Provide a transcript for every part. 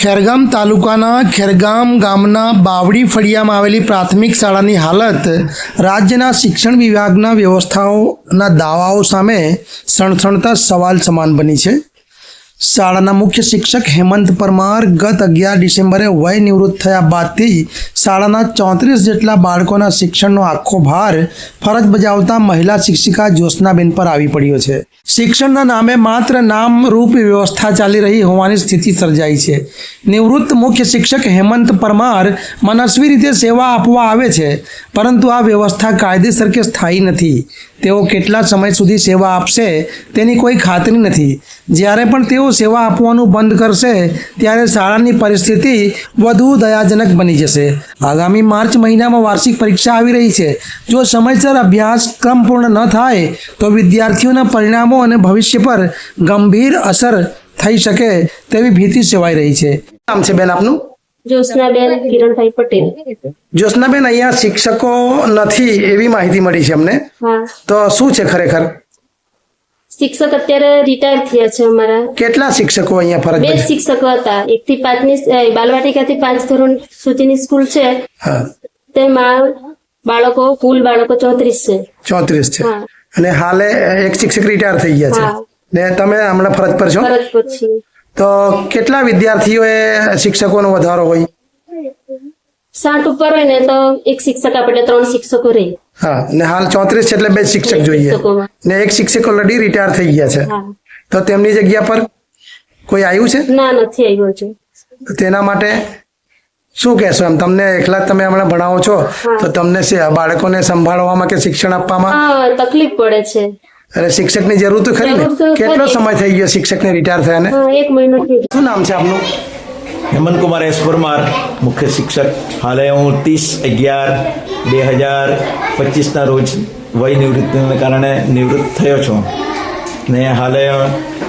ખેરગામ તાલુકાના ખેરગામ ગામના બાવડી ફળિયામાં આવેલી પ્રાથમિક શાળાની હાલત રાજ્યના શિક્ષણ વિભાગના વ્યવસ્થાઓના દાવાઓ સામે સણસણતા સવાલ સમાન બની છે. શાળાના મુખ્ય શિક્ષક હેમંત પરમાર ગત અગિયાર ડિસેમ્બરે વય નિવૃત્ત થયા બાદથી શાળાના ચોત્રીસ જેટલા બાળકોના શિક્ષણનો આખો ભાર ફરજ બજાવતા મહિલા શિક્ષિકા જ્યોત્સનાબેન પર આવી પડ્યો છે. શિક્ષણના નામે માત્ર નામરૂપ વ્યવસ્થા ચાલી રહી હોવાની સ્થિતિ સર્જાઈ છે. નિવૃત્ત મુખ્ય શિક્ષક હેમંત પરમાર મનસ્વી રીતે સેવા આપવા આવે છે, પરંતુ આ વ્યવસ્થા કાયદેસર કે સ્થાયી નથી. તેઓ કેટલા સમય સુધી સેવા આપશે તેની કોઈ ખાતરી નથી. જ્યારે પણ તેઓ સેવા આપવાનું બંધ કરશે, ત્યારે શાળાની પરિસ્થિતિ વધુ દયાજનક બની જશે. આગામી માર્ચ મહિનામાં વાર્ષિક પરીક્ષા આવી રહી છે. જો સમયસર અભ્યાસક્રમ પૂર્ણ ન થાય, તો વિદ્યાર્થીઓના પરિણામો અને ભવિષ્ય પર ગંભીર અસર થઈ શકે તેવી ભીતિ સેવાઈ રહી છે. નામ છે બેન આપનું? જ્યોત્સનાબેન કિરણભાઈ પટેલ. જ્યોત્સનાબેન અહીંયા શિક્ષકો નથી એવી માહિતી મળી છે અમને. તો શું છે ખરેખર? શિક્ષક અત્યારે રિટાયર થયા છે અમારા. કેટલા શિક્ષકો અહીંયા ફરજ બે શિક્ષકો હતા. એક થી પાંચની બાલવાટિકાથી પાંચ ધોરણ સુધીની સ્કૂલ છે. તેમાં બાળકો કુલ બાળકો ચોત્રીસ છે. ચોત્રીસ છે. અને હાલે એક શિક્ષક રિટાયર થઈ ગયા છે. ને તમે હમણાં ફરજ પર છો? ફરજ પર છીએ. તો કેટલા વિદ્યાર્થીઓએ શિક્ષકોનો વધારો હોય? સાઠ ઉપર હોય ને તો એક શિક્ષક આપણે ત્રણ શિક્ષકો રહે. હા ને હાલ ચોત્રીસ છે એટલે બે શિક્ષક જોઈએ. ને એક શિક્ષક ઓલરેડી રિટાયર થઈ ગયા છે. તો તેમની જગ્યા પર કોઈ આવ્યું છે? ના નથી આવ્યું છે તો તેના માટે શું કહેશો એમ? તમને એકલા તમે હમણાં ભણાવો છો તો તમને બાળકોને સંભાળવામાં કે શિક્ષણ આપવામાં? તકલીફ પડે છે. અને શિક્ષકની જરૂર તો ખરી ને? કેટલો સમય થઈ ગયો શિક્ષકને રિટાયર થયા ને એક મહિનો શું નામ છે આપનું? હેમંત કુમાર એસ પરમાર મુખ્ય શિક્ષક. હાલે હું ત્રીસ અગિયાર બે હજાર પચીસના રોજ વય નિવૃત્તિને કારણે નિવૃત્ત થયો છું. ને હાલે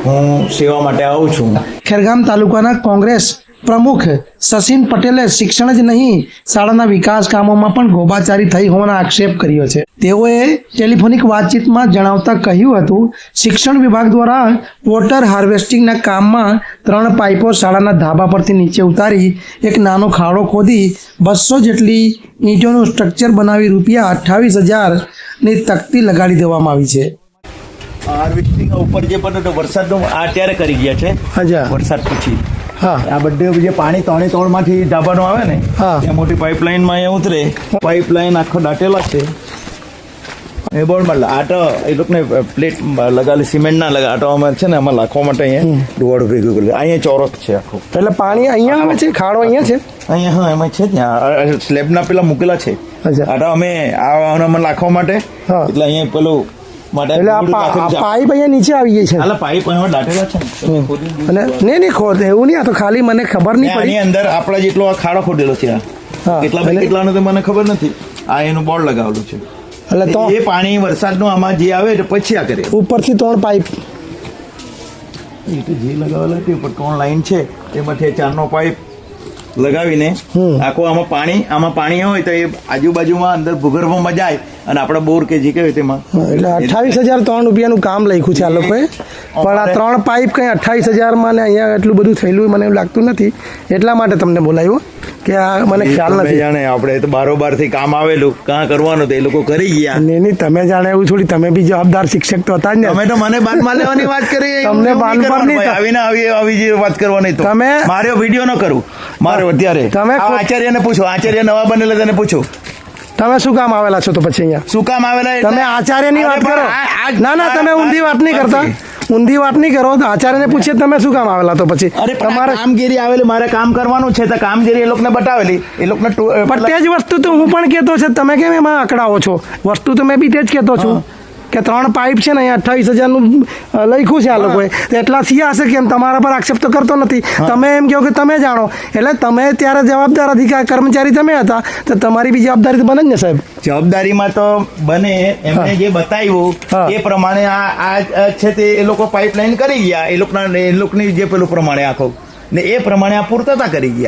હું સેવા માટે આવું છું. ખેરગામ તાલુકાના કોંગ્રેસ પ્રમુખ સચિન પટેલે શિક્ષણ જ નહીં શાળાના વિકાસ કામોમાં પણ ગોબાચારી થઈ હોવાનો આક્ષેપ કર્યો છે. તેઓએ ટેલિફોનિક વાતચીતમાં જણાવતા કહ્યું હતું શિક્ષણ વિભાગ દ્વારા વોટર હાર્વેસ્ટિંગના કામમાં ત્રણ પાઇપો શાળાના ધાબા પરથી નીચે ઉતારી એક નાનો ખાડો ખોદી બસો જેટલી ઈંટોનું સ્ટ્રક્ચર બનાવી રૂપિયા અઠ્ઠાવીસ હજારની તકતી લગાડી દેવામાં આવી છે. હાર્વેસ્ટિંગ ઉપર જે પણ વરસાદનો આ અત્યારે કરી ગયા છે વરસાદ પછી. આ બધે જે પાણી ત્રણે ત્રણમાંથી ધાબાનું આવે ને. ત્યાં મોટી પાઇપલાઇનમાં અહીંયા ઉતરે. પાઇપલાઇન આખો દાટેલા છે. એ બોર્ડમાં આટો એ લોકોને પ્લેટ લગાવેલી સિમેન્ટ ના લગા આટો અમે છે ને આમાં લાખવા માટે અહીંયા દોડ ભેગું કર્યું અહીંયા ચોરસ છે આખો. એટલે પાણી અહીંયા આવે છે? ખાડો અહીંયા છે? અહીંયા હા એમાં છે ને. સ્લેબના પેલા મૂકેલા છે. આટો અમે આમાં લાખવા માટે. એટલે અહીંયા પેલું માટે એટલે આ પા- આ પાઇપ અહીંયા નીચે આવી ગઈ છે. પાઇપ અહીંયા દાટેલા છે ને? ખોદી દીધું. અને નહીં નહીં ખોદ એવું નહીં આ તો ખાલી મને ખબર ને નહીં આની પડી. અંદર આપણા જેટલો આ ખાડો ખોદેલો છે આ. હા, કેટલા બાય એટલે- કેટલાનો તો મને ખબર નથી. આ એનું બોર્ડ લગાવેલું છે. એટલે તો એ પાણી વરસાદનું આમાં જે આવે એટલે પછી આ કરે. ઉપરથી ત્રણ પાઇપ. એ તો જે લગાવેલા તે પણ ત્રણ લાઈન છે. એમાંથી ચારનો પાઇપ લગાવીને. આખું આમાં પાણી આમાં પાણી હોય તો એ આજુબાજુમાં અંદર ભૂગર્ભમાં જાય અને આપણા બોર કે જે કહેવાય તેમાં એટલે અઠાવીસ હજાર ત્રણ રૂપિયાનું કામ લખ્યું છે આ લોકોએ પણ આ ત્રણ પાઇપ કંઈ અઠ્ઠાવીસ હજારમાં ને અહીંયા એટલું બધું થયેલું મને એવું લાગતું નથી. એટલા માટે તમને બોલાવ્યો કે આ મને ખ્યાલ નથી. જાણે આપણે તો બારોબારથી કામ આવેલું કાં કરવાનું તો એ લોકો કરી ગયા. નહીં નહીં તમે જાણે એવું થોડી તમે બી જવાબદાર શિક્ષક તો હતા જ ને. તમે તો મને બાનમાં લેવાની વાત કરી તમને બાનમાં નહીં. આવીને આવી આવી જે વાત કરવાની તો. તમે- માર્યો વીડિયો ન કરું. મારે અત્યારે. તમે આચાર્યને પૂછો આચાર્ય નવા બનેલા તેને પૂછો. તમે શું કામ આવેલા છો તો પછી અહીંયા? શું કામ આવેલા? તમે આચાર્યની વાત કરો. ના ના તમે ઊંધી વાત નહીં કરતા. ઊંધી વાત નહીં કરો આચાર્યને પૂછીએ તમે શું કામ આવેલા તો પછી? તમારે કામગીરી આવેલી મારે કામ કરવાનું છે તો કામગીરી એ લોકોને બતાવેલી. એ લોકોને પણ તે જ વસ્તુ તો હું પણ કહેતો છે તમે કેમ એમાં અકળાવો છો? વસ્તુ તો મેં બી તે જ કહેતો છું. કે ત્રણ પાઇપ છે ને અહીંયા અઠ્ઠાવીસ હજારનું લખ્યું છે આ લોકોએ. એટલા થયા હશે કેમ? તમારા પર આક્ષેપ તો કરતો નથી. તમે એમ કહો કે તમે જાણો. એટલે તમે ત્યારે જવાબદાર અધિકાર કર્મચારી તમે હતા તો તમારી બી જવાબદારી તો બને જ ને સાહેબ. જવાબદારીમાં તો બને. એમને જે બતાવ્યું એ પ્રમાણે આ આ આ છે તે એ લોકો પાઇપલાઇન કરી ગયા. એ લોકોના એ લોકોની જે પેલું પ્રમાણે આખો. ને એ પ્રમાણે આ પૂર્તતા કરી ગયા.